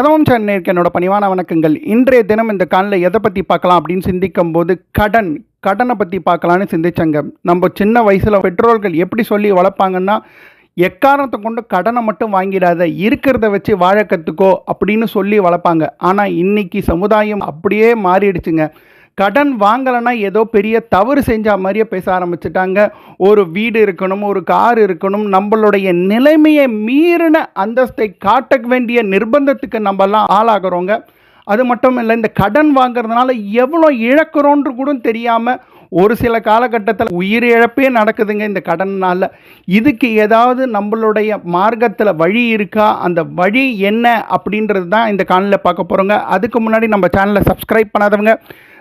கதவம் சேனலுக்கு என்னோட பணிவான வணக்கங்கள். இன்றைய தினம் இந்த காலில் எதை பற்றி பார்க்கலாம் அப்படின்னு சிந்திக்கும் போது கடன் கடனை பற்றி பார்க்கலான்னு சிந்திச்சங்க. நம்ம சின்ன வயசில் பெற்றோர்கள் எப்படி சொல்லி வளர்ப்பாங்கன்னா எக்காரணத்தை கொண்டு கடனை மட்டும் வாங்கிடாத இருக்கிறத வச்சு வாழ கற்றுக்கோ அப்படின்னு சொல்லி வளர்ப்பாங்க. ஆனால் இன்னைக்கு சமுதாயம் அப்படியே மாறிடுச்சுங்க. கடன் வாங்கலைன்னா ஏதோ பெரிய தவறு செஞ்ச மாதிரியே பேச ஆரம்பிச்சிட்டாங்க. ஒரு வீடு இருக்கணும் ஒரு கார் இருக்கணும் நம்மளுடைய நிலைமையை மீறின அந்தஸ்தை காட்ட வேண்டிய நிர்பந்தத்துக்கு நம்மலாம் ஆளாகிறோங்க. அது மட்டும் இல்லை இந்த கடன் வாங்குறதுனால எவ்வளோ இழக்கிறோன்று கூட தெரியாமல் ஒரு சில காலகட்டத்தில் உயிர் இழப்பே நடக்குதுங்க இந்த கடனால் இதுக்கு ஏதாவது நம்மளுடைய மார்க்கத்தில் வழி இருக்கா? அந்த வழி என்ன? அப்படின்றது தான் இந்த காணொலியில் பார்க்க போகிறோங்க அதுக்கு முன்னாடி நம்ம சேனலை சப்ஸ்கிரைப் பண்ணாதவங்க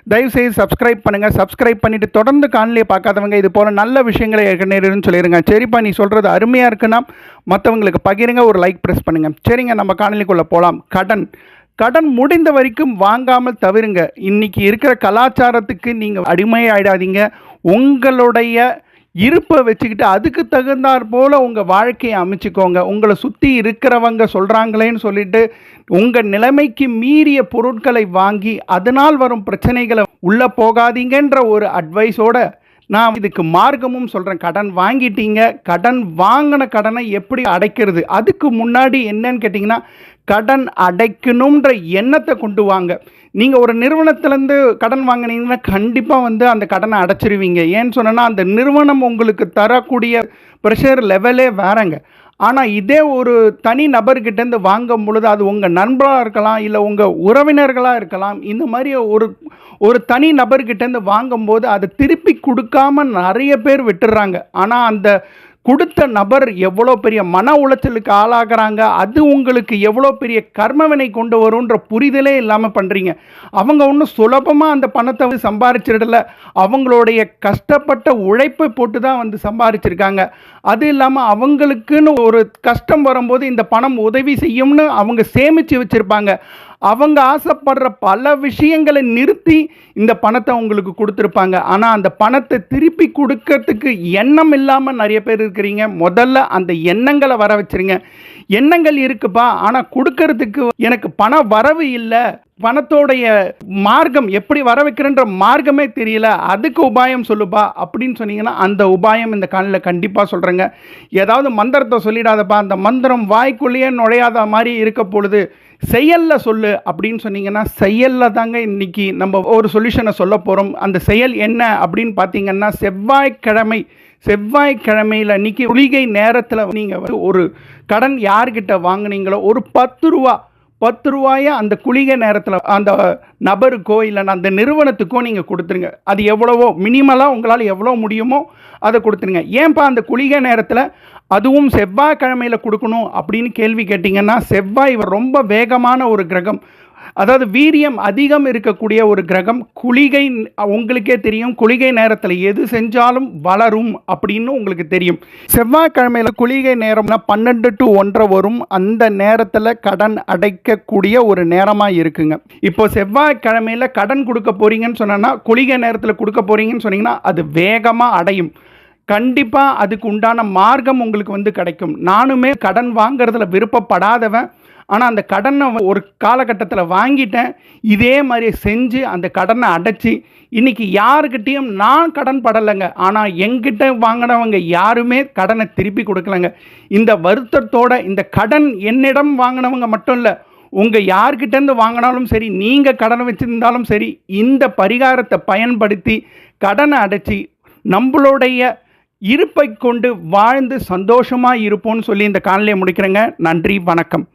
தயவுசெய்து சப்ஸ்கிரைப் பண்ணுங்கள் சப்ஸ்கிரைப் பண்ணிவிட்டு தொடர்ந்து காணொலியை பார்க்காதவங்க இது போல் நல்ல விஷயங்களை ஏற்கனவேன்னு சொல்லிடுங்க சரிப்பா நீ சொல்கிறது அருமையாக இருக்குன்னா மற்றவங்களுக்கு பகிருங்க ஒரு லைக் ப்ரெஸ் பண்ணுங்கள் சரிங்க நம்ம காணொலிக்குள்ளே போகலாம் கடன். கடன் முடிந்த வரைக்கும் வாங்காமல் தவிருங்க. இன்றைக்கி இருக்கிற கலாச்சாரத்துக்கு நீங்கள் அடிமையாயிடாதீங்க. உங்களுடைய இருப்பை வச்சுக்கிட்டு அதுக்கு தகுந்தாற் போல் உங்கள் வாழ்க்கையை அமைச்சிக்கோங்க. உங்களை சுற்றி இருக்கிறவங்க சொல்கிறாங்களேன்னு சொல்லிட்டு உங்கள் நிலைமைக்கு மீறிய பொருட்களை வாங்கி அதனால் வரும் பிரச்சனைகளை உள்ளே போகாதீங்கன்ற ஒரு அட்வைஸோட நான் இதுக்கு மார்க்கமும் சொல்கிறேன் கடன் வாங்கிட்டீங்க. கடன் வாங்கின கடனை எப்படி அடைக்கிறது? அதுக்கு முன்னாடி என்னன்னு கேட்டிங்கன்னா கடன் அடைக்கணுன்ற எண்ணத்தை கொண்டு வாங்க. நீங்கள் ஒரு நிறுவனத்துலேருந்து கடன் வாங்கினீங்கன்னா கண்டிப்பாக வந்து அந்த கடனை அடைச்சிருவீங்க. ஏன்னு சொன்னேன்னா அந்த நிறுவனம் உங்களுக்கு தரக்கூடிய ப்ரெஷர் லெவலே வேறங்க. ஆனால் இதே ஒரு தனி நபர்கிட்டேருந்து வாங்கும் பொழுது அது உங்கள் நண்பராக இருக்கலாம் இல்லை உங்கள் உறவினர்களாக இருக்கலாம் இந்த மாதிரி ஒரு ஒரு தனி நபர்கிட்டேருந்து வாங்கும்போது அதை திருப்பி கொடுக்காம நிறைய பேர் விட்டுடுறாங்க ஆனால் அந்த கொடுத்த நபர் எவ்வளோ பெரிய மன உளைச்சலுக்கு ஆளாகிறாங்க அது உங்களுக்கு எவ்வளோ பெரிய கர்மவினை கொண்டு வரும்ன்ற புரிதலே இல்லாமல் பண்ணுறீங்க அவங்க ஒன்றும் சுலபமாக அந்த பணத்தை வந்து சம்பாரிச்சிடல. அவங்களுடைய கஷ்டப்பட்ட உழைப்பை போட்டு தான் வந்து சம்பாரிச்சிருக்காங்க. அது இல்லாமல் அவங்களுக்குன்னு ஒரு கஷ்டம் வரும்போது இந்த பணம் உதவி செய்யும்னு அவங்க சேமித்து வச்சுருப்பாங்க. அவங்க ஆசைப்படுற பல விஷயங்களை நிறுத்தி இந்த பணத்தை உங்களுக்கு கொடுத்துருப்பாங்க. ஆனால் அந்த பணத்தை திருப்பி கொடுக்கறதுக்கு எண்ணம் இல்லாமல் நிறைய பேர் இருக்கிறீங்க. முதல்ல அந்த எண்ணங்களை வர வச்சுருங்க. எண்ணங்கள் இருக்குப்பா. ஆனால் கொடுக்கறதுக்கு எனக்கு பண வரவு இல்லை. பணத்தோடைய மார்க்கம் எப்படி வர வைக்கிறன்ற மார்க்கமே தெரியல. அதுக்கு உபாயம் சொல்லுப்பா அப்படின்னு சொன்னீங்கன்னா அந்த உபாயம் இந்த காலில் கண்டிப்பாக சொல்கிறேங்க ஏதாவது மந்திரத்தை சொல்லிடாதப்பா. அந்த மந்திரம் வாய்க்குள்ளேயே நுழையாத மாதிரி இருக்க பொழுது செயலில் சொல்லு அப்படின்னு சொன்னீங்கன்னா செயலில் தாங்க இன்றைக்கி நம்ம ஒரு சொல்யூஷனை சொல்ல போகிறோம் அந்த செயல் என்ன அப்படின்னு பார்த்தீங்கன்னா செவ்வாய்க்கிழமை செவ்வாய்க்கிழமையில் இன்றைக்கி குளிகை நேரத்தில் நீங்கள் வந்து ஒரு கடன் யார்கிட்ட வாங்கினீங்களோ ஒரு பத்து ரூபா பத்து ரூபாயை அந்த குளிகை நேரத்தில் அந்த நபருக்கோ இல்லைன்னா அந்த நிறுவனத்துக்கோ நீங்கள் கொடுத்துருங்க. அது எவ்வளவோ மினிமலாக உங்களால் எவ்வளோ முடியுமோ அதை கொடுத்துருங்க. ஏன்பா அந்த குளிகை நேரத்தில் அதுவும் செவ்வாய்க்கிழமையில் கொடுக்கணும் அப்படின்னு கேள்வி கேட்டிங்கன்னா செவ்வாய் ரொம்ப வேகமான ஒரு கிரகம். அதாவது வீரியம் அதிகம் இருக்கக்கூடிய ஒரு கிரகம் குளிகை உங்களுக்கே தெரியும் குளிகை நேரத்தில் எது செஞ்சாலும் வளரும் அப்படின்னு உங்களுக்கு தெரியும். செவ்வாய்க்கிழமையில் குளிகை நேரம்னா பன்னெண்டு டு ஒன்றரை வரும். அந்த நேரத்தில் கடன் அடைக்கக்கூடிய ஒரு நேரமாக இருக்குங்க. இப்போ செவ்வாய்க்கிழமையில் கடன் கொடுக்க போறீங்கன்னு சொன்னோன்னா குளிகை நேரத்தில் கொடுக்க போறீங்கன்னு சொன்னீங்கன்னா அது வேகமாக அடையும். கண்டிப்பாக அதுக்கு உண்டான மார்க்கம் உங்களுக்கு வந்து கிடைக்கும். நானுமே கடன் வாங்குறதுல விருப்பப்படாதவன். ஆனால் அந்த கடனை ஒரு காலகட்டத்தில் வாங்கிட்டேன். இதே மாதிரி செஞ்சு அந்த கடனை அடைச்சி இன்றைக்கி யாருக்கிட்டேயும் நான் கடன் படலைங்க. ஆனால் எங்கிட்ட வாங்கினவங்க யாருமே கடனை திருப்பி கொடுக்கலங்க. இந்த வருத்தத்தோட இந்த கடன் என்னிடம் வாங்கினவங்க மட்டும் இல்லை உங்கள் யார்கிட்டேருந்து வாங்கினாலும் சரி நீங்கள் கடன் வச்சுருந்தாலும் சரி இந்த பரிகாரத்தை பயன்படுத்தி கடனை அடைச்சி நம்மளுடைய இருப்பை கொண்டு வாழ்ந்து சந்தோஷமாக இருப்போம்னு சொல்லி இந்த காணொலியை முடிக்கிறேங்க. நன்றி வணக்கம்.